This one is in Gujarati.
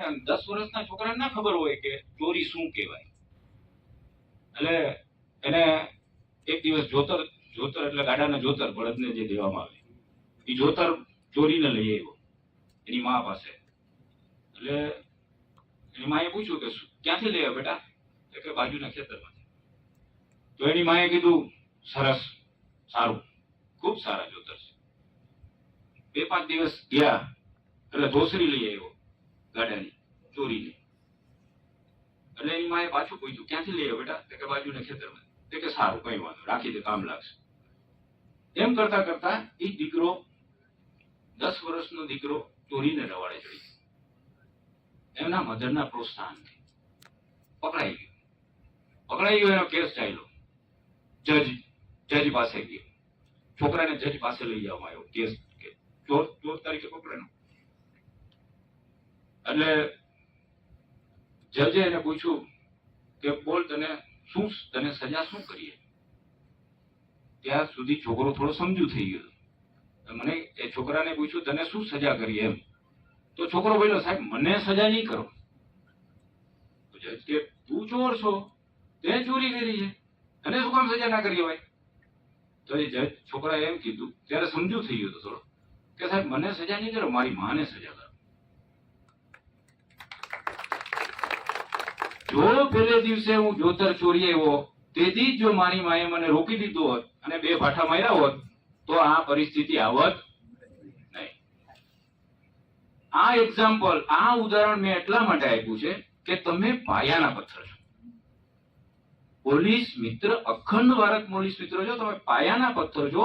દસ વર્ષના છોકરાને ના ખબર હોય કે ચોરી શું કહેવાય. એટલે એને એક દિવસ જોતર જોતર એટલે ગાડાના જોતર બળદને જે દેવામાં આવે. એ જોતર ચોરીને લઈ આવ્યો એની મા પાસે. એટલે એની માએ પૂછ્યું કે ક્યાંથી લઈ આવ્યો બેટા? એટલે કે બાજુના ખેતરમાંથી. તો એની માએ કીધું, સરસ, સારું, ખૂબ સારા જોતર છે. બે પાંચ દિવસ ગયા, એટલે ધોસરી લઈ આવ્યો. ગાડાની ચોરીની એટલે એની માએ પાછું પૂછ્યું, ક્યાંથી લઈ બેટા? કે બાજુના ખેતરમાં. તે કે સારું, કઈ વાંધો રાખી દે, કામ લાગશે. એમ કરતા કરતા એ દીકરો દસ વર્ષનો દીકરો ચોરીને રવાડે ચડી. એમના મધરના પ્રોત્સાહનથી પકડાઈ ગયો. પકડાઈ ગયો, એનો કેસ ચાલ્યો. જજ જજ પાસે ગયો. છોકરાને જજ પાસે લઈ જવામાં આવ્યો. કેસ ચોર ચોર તરીકે પકડેનો એટલે જજે એને પૂછ્યું કે, બોલ તને શું તને સજા શું કરીએ? ત્યાં સુધી છોકરો થોડો સમજુ થઈ ગયો. મને એ છોકરાને પૂછ્યું, તને શું સજા કરી એમ? તો છોકરો બોલ્યો, સાહેબ, મને સજા નહીં કરો. કે, તું ચોર છો, તે ચોરી કરી છે. તને શું કામ સજા ના કરી હોય? તો એ જજ, છોકરાએ એમ કીધું, ત્યારે સમજુ થઈ ગયો થોડો, કે, સાહેબ, મને સજા નહીં કરો, મારી માને સજા કરો. જો પેલે દિવસે હું જોતર ચોરી આવ્યો, તેથી જો મારી માએ મને રોકી દીધો હોત અને બે ભાઠા માર્યા હોત, તો આ પરિસ્થિતિ આવત નહીં. આ એક્ઝામ્પલ આ ઉદાહરણ મેં એટલા માટે આપ્યું છે કે તમે પાયાના પથ્થર છો. પોલીસ મિત્ર, અખંડ ભારત પોલીસ મિત્ર છો, તમે પાયાના પથ્થર છો